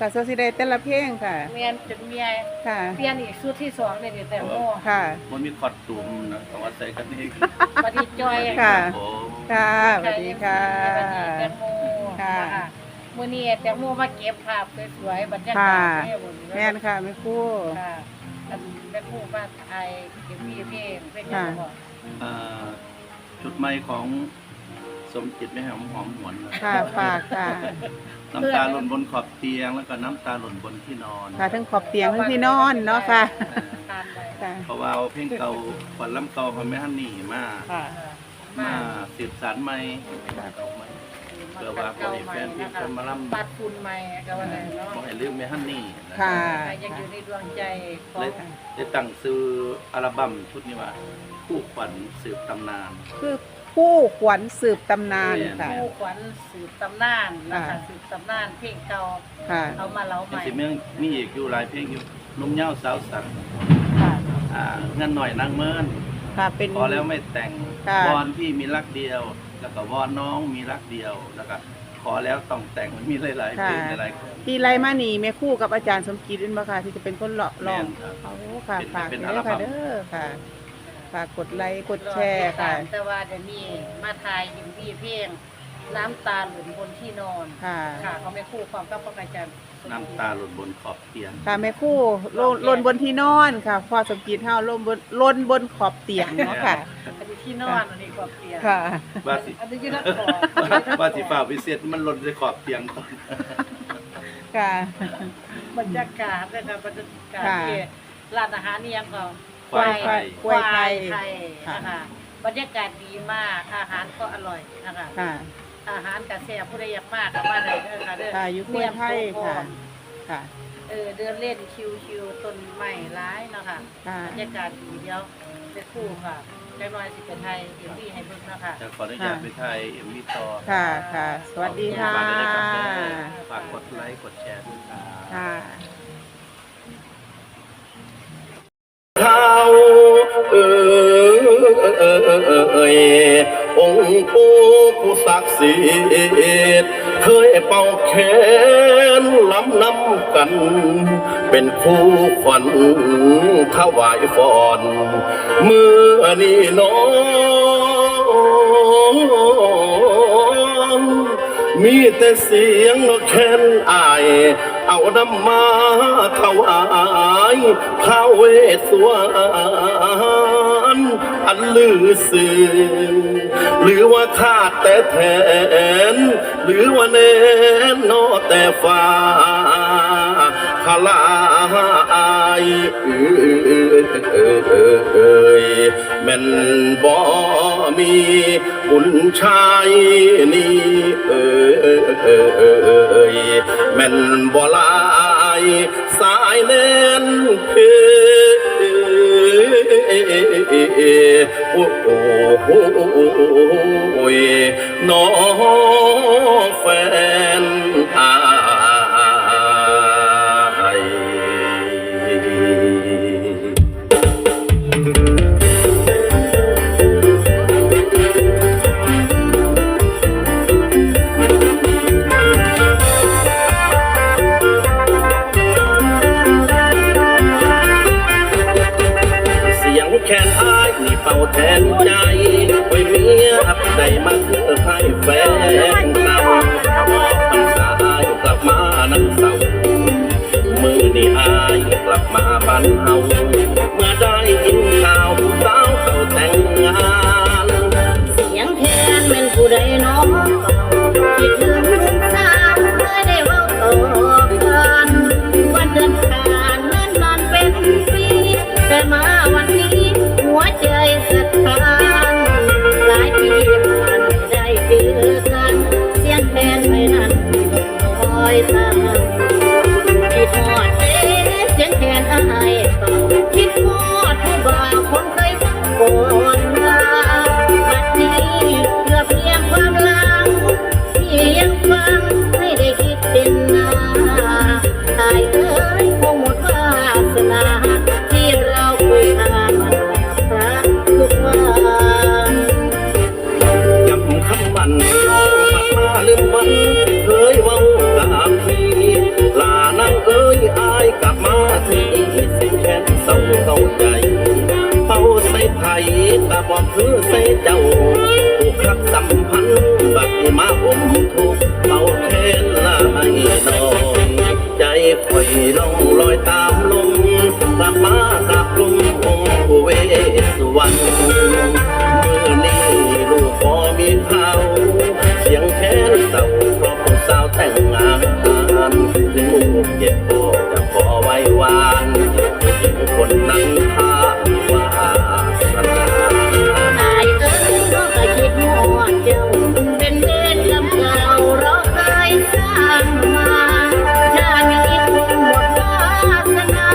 ค่ะโซสิได้แต่ละเพลงค่ะ เมียนจนเมียค่ะเปลี่ยนอีกชุดที่สองเลยนี่แต่โมค่ะ มันมีคอดตุ่มนะต้องอาศัยกันเองบัดนี้จอยค่ะโอ้ค่ะสวัสดีค่ะบัดนี้แตงโมค่ะมื้อนี้แตงโมมาเก็บภาพสวยๆบรรยากาค่ะศให้หมดแม่นค่ะแม่ครู่ค่ะอันแม่ครู่มาไทยเก็บพี่เพลงเป็นยังไงบ่อ่าจุดใหม่ของสมจิตไม่หอมหอมหวนนะค่ะฝากค่ะ น้ำตาหล่นบนขอบเตียงแล้วก็น้ำตาหล่นบนที่นอนค่ะทั้งขอบเตียงทั้งที่นอนเนาะค่ะทานไปค่ะเพราะว่าเอาเพลงเก่าขวัญลำเก่าของแม่ฮันนี่มาค่ะมาสืบสารใหม่เก่าใหม่เพื่อว่าคนให้แฟนเพลงคนมาล่ำปัดฝุ่นใหม่ก็ว่าได้เนาะบอกให้ลืมแม่ฮันนี่นะค่ะยังอยู่ในดวงใจของเลยได้ตั้งซื้ออัลบั้มชุดนี้ว่าคู่ขวัญสืบตำนานคือ คู่ขวัญสืบตำนานค่ะผู้ขวัญสืบตำนานนะคะค่ะสืบตำนานเพลงเก่าค่ะ เอามาเล่าใหยังม่สิเมืองมีอีกอยู่หลายเพลงอยู่นุ่มเหย้าสาวสันค่ะอ่าเงินหน่อยนางเมินค่ะเป็นพอแล้วไม่แต่งค่ะวอนพี่มีรักเดียว แล้วก็วอนน้องมีรักเดียวแล้วก็ขอแล้วต้องแต่งมันมีหลายๆเพลงหลายๆคนที่ไรมานี่แม่ครู่กับอาจารย์สมกิจเป็นบ่ค่ะ ที่จะเป็นคนเลาะร้องแม่นครับเอาค่ะเป็นฝากเป็นเด้ออัลบั้ค่ะมเด้อค่ะ ฝากกดไลค์กดแชร์ค่ะ แต่ว่าเดี๋ยวนี้มาทายยิมพี่เพลงน้ำตาหล่นบนที่นอนค่ะ ค่ะเขาไม่คู่ความกับพระอาจารย์น้ำตาหล่นบนขอบเตียง ค่ะแม่ครู่ลนลนบนที่นอนค่ะพ่อสมกิจเฮาลนบนลนบนขอบเตียงเนาะค่ะ อันนี้ที่นอนอันนี้ความเตียงค่ะ ว่าสิอันนี้อยืนนักขอว่าสิฝ่าวิเศษมันหล่นในขอบเตียงก่อนค่ะ บรรยากาศนะคะบรรยากาศค่ะ ที่ร้านอาหารนี่ยังก็ ควายไทยกล้วยไทยไทยค่ะนะคะบรรยากาศดีมากอาหารก็อร่อยนะคะค่ะอาหารกระแซ่บผู้ใดอยากมากก็มาได้เด้อค่ะเด้อค่ะอยู่กล้วยไทยค่ะค่ะเออเดินเล่นชิวๆต้นไม้ร้ายเนาะค่ะค่ะบรรยากาศดีเดียวจะคู่ค่ะแค่น้อยสิเป็นไทยเอ็มวีให้เบิ่งเนาะค่ะจะขออนุญาตไปไทยเอ็มวีต่อค่ะค่ะ สวัสดีค่ะฝากด้วยนะครับฝากกดไลค์กดแชร์ด้วยครับค่ะ เขาเอ่ยองค์ปู่ผู้ศักดิ์สิทธิ์เคยเป่าแขนล้ำน้ำกัน เป็นคู่ขวัญถวายฟอนเมื่อนี้น้องมีแต่เสียงนกแค้นอาย เอาน้ำมาถวายพระเวสสวรรณอันลือสื่อหรือว่าขาดแต่แทน หรือว่าเน้นนอแต่ฟ้าพลายเอ่ย แม่นบ่มีบุญชายนี่เอ่ยแม่นบ่ลายสายเน้นเพโอ้โหน้องแฟนอา ลับมาบ้านเฮาเมื่อได้ยินข่าว งลูกเจ็บพอจะขอไว้วานผู้หญิงคนนั้นท่าว่าสนาอายเอ้ยก็กะคิดหอดเจ้า เป็นเวรกรรมเก่าเราเคยสร้างมาถ้ามีคนหมดวาสนา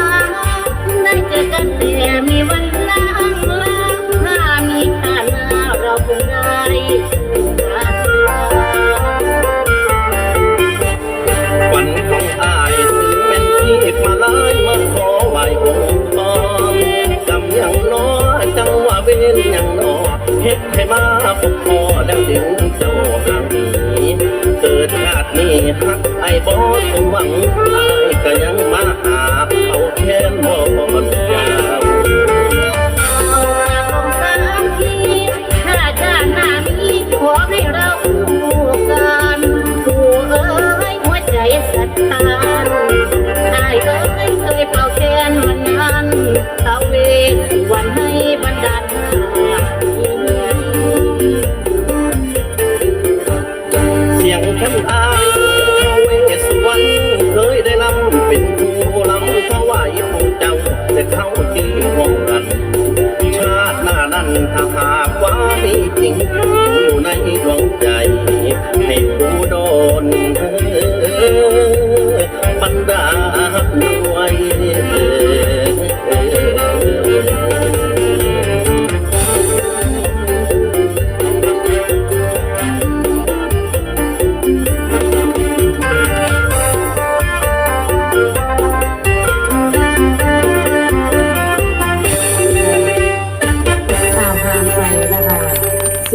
ได้เจอกันแต่มีวันล้างลาถ้ามีชาหน้าเราคงได้ มาปกคอแล้วดึงเจ้าห่างหนีเกิดชาตินี้ฮักไอ้บอสหวังไอ้ก็ยังมาหา เอาแค้นบอสยา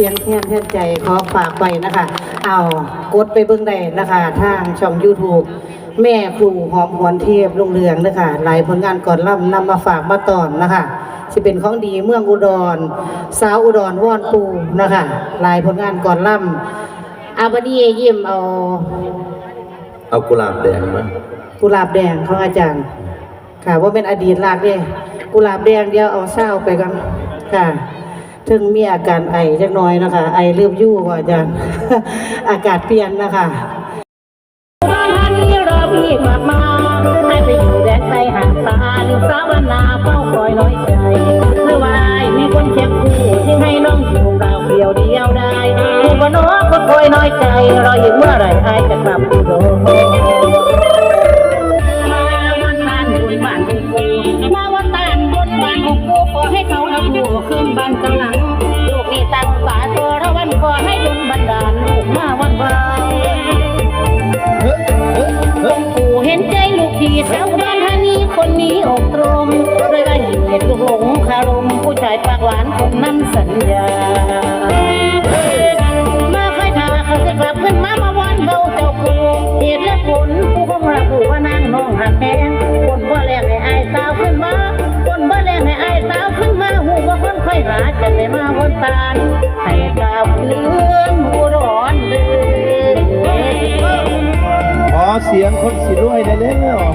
สียงแค้นแทนใจขอฝากไปนะคะ เอากดไปเบื้องใดนะคะ ทางช่อง YouTube แม่ครูหอมหวนเทพลุงเรืองนะคะหลายผลงานก่อนล่ำนำมาฝากมาตอนนะคะสิเป็นของดีเมืองอุดร สาวอุดรว่อนปูนะคะหลายผลงานก่อนล่ำอาบดียิ้มเอา เอากุหลาบแดงมากุหลาบแดงของอาจารย์ ค่ะว่าเป็นอดีตลากเด้กุหลาบแดงเดียวเอาเศร้าไปกันค่ะ ถึงมีอาการไอจักหน้อยนะคะ ไอเลือบยู่ว่าอาจารย์ อากาศเปลี่ยนนะคะบ้านนี้รอพี่กลับมาให้ไปอยู่แดนไกลห่างตาลิสาวนาเฝ้าคอยน้อยใจเมื่อวายมีคนเช็คคู่ที่ให้น้องอยู่เราเดียวเดียวได้ผู้บนน้องก็คอยน้อยใจรออยู่เมื่อไหรไอ้จะกลับอุด วานคนนั้นสัญญา มาค่อยทาเขาจะกลับขึ้นมามาวันเบาเจ้าปู่เหตุและผลผู้คงรักผู้ว่านางน้องหักแพงคนบ่แรงให้อายสาวขึ้นมาคนบ่แรงให้อายสาวขึ้นมาหูว่าคนค่อยหาจะได้มาวนตาลให้กล่าวคืนผู้ร้อนเลยขอเสียงคนสิรวยได้แล้ว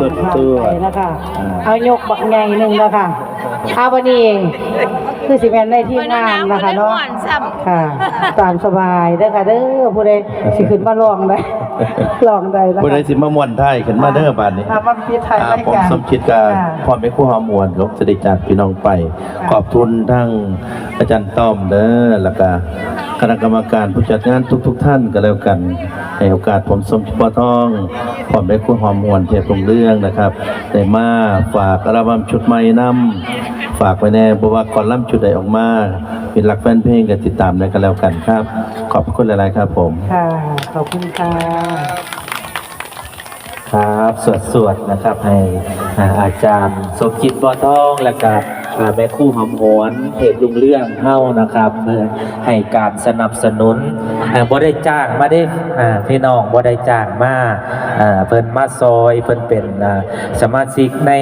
สุดตัวไปนะคะเอายกบักใหญ่หนึ่งนะคะเอาวันนี้คือสิแมนในที่งานนะคะเนาะค่ะตามสบายเด้อค่ะเด้อผู้ใดสิขึ้นมาลองได้ ลองได้นะคะผู้ใดสิมาม่วนไทยขึ้นมาเด้อบาดนี้อ่ามาพิไทยอ่าราผมการสมคิดกับค่ะ พ่อแม่ครูหอมมวลลบสดิจากพี่น้องไป ขอบทุนทั้งอาจารย์ต้อมเด้อแล้วก็คณะกรรมการผู้จัดงานทุก ๆ ท่านก็แล้วกันในโอกาสผมสมคิดปอทองพ่อแม่ครูหอมมวลเทพลงเรื่องนะครับได้มาฝากอัลบั้มชุดใหม่นำฝากไว้แน่บ่ว่าก่อนล่ำชุดใดออกมาเป็นหลักแฟนเพลงก็ติดตามได้กันแล้วกันครับ ขอบพระคุณหลายๆครับผม ค่ะ ขอบคุณค่ะครับสวดสวดๆนะครับให้อาจารย์สมคิดบ่อทองและกับ แม่คู่หอมหวนเพจลุงเรื่องเฮ้านะครับเพื่อให้การสนับสนุนอ่าบ่ได้จ้างมาได้พี่น้องบ่ได้จ้างมาเพิ่นมาซอยเพิ่นเป็นสมาชิกใน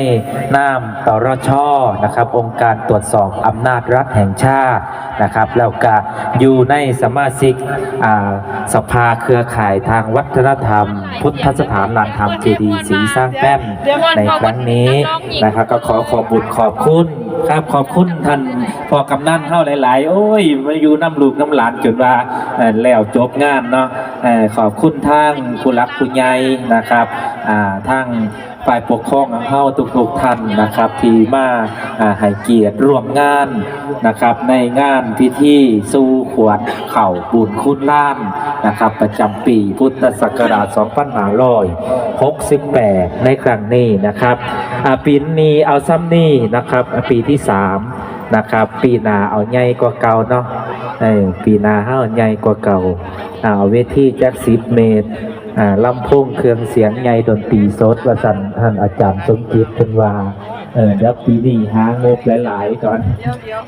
นามต่อรชอนะครับ องค์การตรวจสอบอำนาจรัฐแห่งชาตินะครับ แล้วก็อยู่ในสมาชิกสภาเครือข่ายทางวัฒนธรรม พุทธสถานลานธรรมเจดีย์ศรีสร้างแป้นในครั้งนี้นะครับก็ขอขอบบุญขอบคุณ ครับขอบคุณท่านพอกำนันเท่าหลาย ๆ โอ้ยมาอยู่น้ำลูกน้ำหลานจนว่าแล้วจบงานเนาะขอบคุณทางผู้รักผู้ใหญ่นะครับทาง ฝ่ายปกครองของเฮาทุกๆท่านนะครับที่มาอ่าให้เกียรติร่วมงานนะครับ ในงานพิธีสู่ขวัญเข่าบุญคุณล้านนะครับ ประจำปีพุทธศักราช2568 ในครั้งนี้นะครับปีนี้เอาซ้ำนี่นะครับปีที่ 3 นะครับ ปีหน้าเอาใหญ่กว่าเก่าเนาะ เออปีนาห้าใหญ่กว่าเก่าอ่าเวทีจักสิบเมตรอ่าลำโพงเครื่องเสียงใหญ่ดนตรีสดว่าสันท่านอาจารย์สมจิตเป็นว่าเออเดี๋ยวปีนี้หางบหลายๆก่อน เดี๋ยวเดี๋ยว